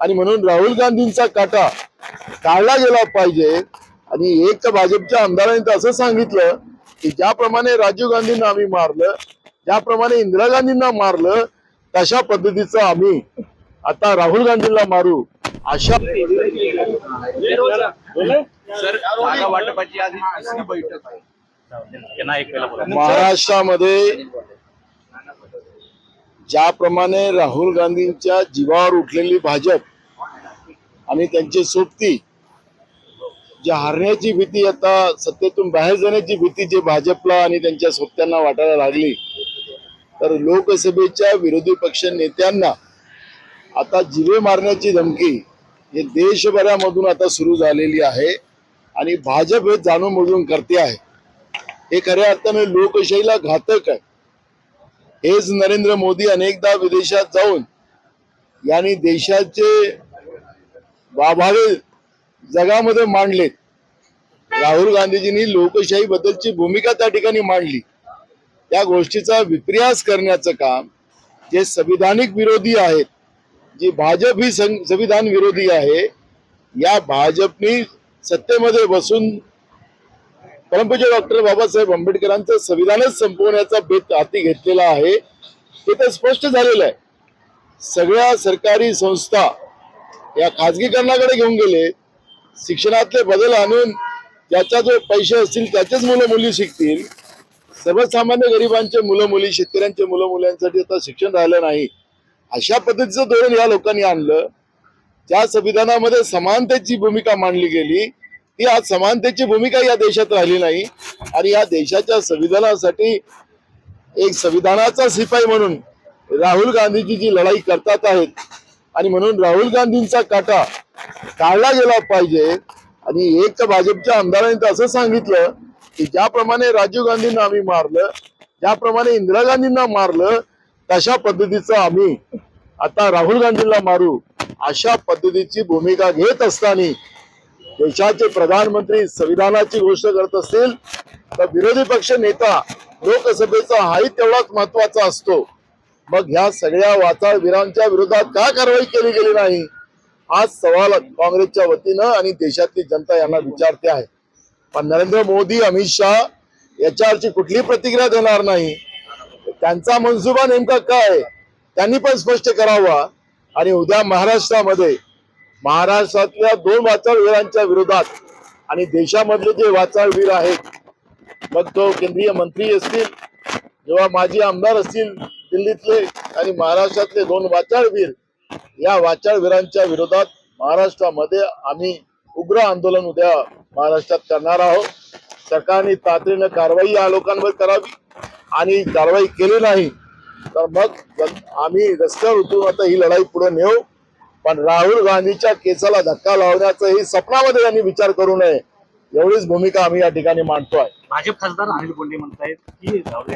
आणि म्हणून राहुल गांधींचा काटा काढला गेला पाहिजे. आणि एक तर भाजपच्या आमदारांनी तर असं सांगितलं की ज्याप्रमाणे राजीव गांधींना आम्ही मारलं ज्याप्रमाणे इंदिरा गांधींना मारलं तशा पद्धतीचं आम्ही आता राहुल गांधींना मारू अशा सर जागा वाटपाची आज तिसरी बैठक आहे. त्यांना एक वेळेला बोला. महाराष्ट्रामध्ये ज्याप्रमाणे राहुल गांधींच्या जीवावर उठलेली भाजप आणि त्यांची सोबती जी हारण्याची भीती आता सत्तेतून बाहेर जाण्याची भीती जे भाजपला आणि त्यांच्या सोबत्यांना वाटायला लागली तर लोकसभेच्या विरोधी पक्ष नेत्यांना आता जिवे मारण्याची धमकी हे देशभरामधून आता सुरू झालेली आहे आणि भाजप हे जाणूनबुजून करते आहे. हे खऱ्या अर्थाने लोकशाहीला घातक आहे. हेच नरेंद्र मोदी अनेकदा विदेशात जाऊन यांनी देशाचे वाभावे जगामध्ये मांडलेत राहुल गांधीजींनी लोकशाही बद्दलची भूमिका त्या ठिकाणी मांडली. त्या गोष्टीचा विपर्यास करण्याचं काम जे संविधानिक विरोधी आहेत जी भाजप ही संविधान विरोधी आहे या भाजपनी सत्तेमध्ये बसून परमपूज्य डॉक्टर बाबासाहेब आंबेडकरांचं संविधानच संपवण्याचा बेत हाती घेतलेला आहे. हे तर स्पष्ट झालेलं आहे. सगळ्या सरकारी संस्था या खाजगीकरणाकडे घेऊन गेले. शिक्षणातले बदल आणून त्याचा जो पैसे असतील त्याचेच मुलं मुली शिकतील. सर्वसामान्य गरिबांचे मुलं मुली शेतकऱ्यांचे मुलं मुलांसाठी आता शिक्षण राहिलं नाही. अशा पद्धतीचं धोरण या लोकांनी आणलं. ज्या संविधानामध्ये समानतेची भूमिका मांडली गेली ही आज समानतेची भूमिका या देशात राहिली नाही. आणि या देशाच्या संविधानासाठी एक संविधानाचा शिपाई म्हणून राहुल गांधीजी जी लढाई करतात आहेत. आणि म्हणून राहुल गांधींचा काटा काढला गेला पाहिजे. आणि एक भाजपच्या आमदारांनी तर असं सांगितलं की ज्याप्रमाणे राजीव गांधींना आम्ही मारलं ज्याप्रमाणे इंदिरा गांधींना मारलं तशा पद्धतीचं आम्ही आता राहुल गांधींना मारू अशा पद्धतीची भूमिका घेत असताना देशाचे प्रधानमंत्री संविधानाची गोष्ट करत असतील तर विरोधी पक्ष नेता लोकसभेचा हाही तेवढाच महत्त्वाचा असतो. मग ह्या सगळ्या वाचाळवीरांच्या विरोधात का कारवाई केली गेली नाही? आज सवाल काँग्रेसच्या वतीनं आणि देशातली जनता यांना विचारते आहे. पण नरेंद्र मोदी अमित शहा याच्यावरची कुठली प्रतिक्रिया देणार नाही? त्यांचा मनसुबा नेमका काय? त्यांनी पण स्पष्ट करावा. आणि उद्या महाराष्ट्रामध्ये महाराष्ट्रातल्या दोन वाचाळवीरांच्या विरोधात आणि देशामधले जे वाचाळवीर आहेत मग तो केंद्रीय मंत्री असतील जेव्हा माजी आमदार असतील दिल्लीतले आणि महाराष्ट्रातले दोन वाचाळवीर या वाचाळवीरांच्या विरोधात महाराष्ट्रामध्ये आम्ही उग्र आंदोलन उद्या महाराष्ट्रात करणार आहोत. सरकारने तातडीनं कारवाई या लोकांवर करावी आणि कारवाई केली नाही तर मग आम्ही रस्त्यावर उतरून आता ही लढाई पुढे नेऊ. पण राहुल गांधीच्या केसाला धक्का लावण्याचंही स्वप्नामध्ये त्यांनी विचार करू नये. एवढीच भूमिका आम्ही या ठिकाणी मांडतोय. भाजप खासदार अनिल बोंडे म्हणतायत की राहुल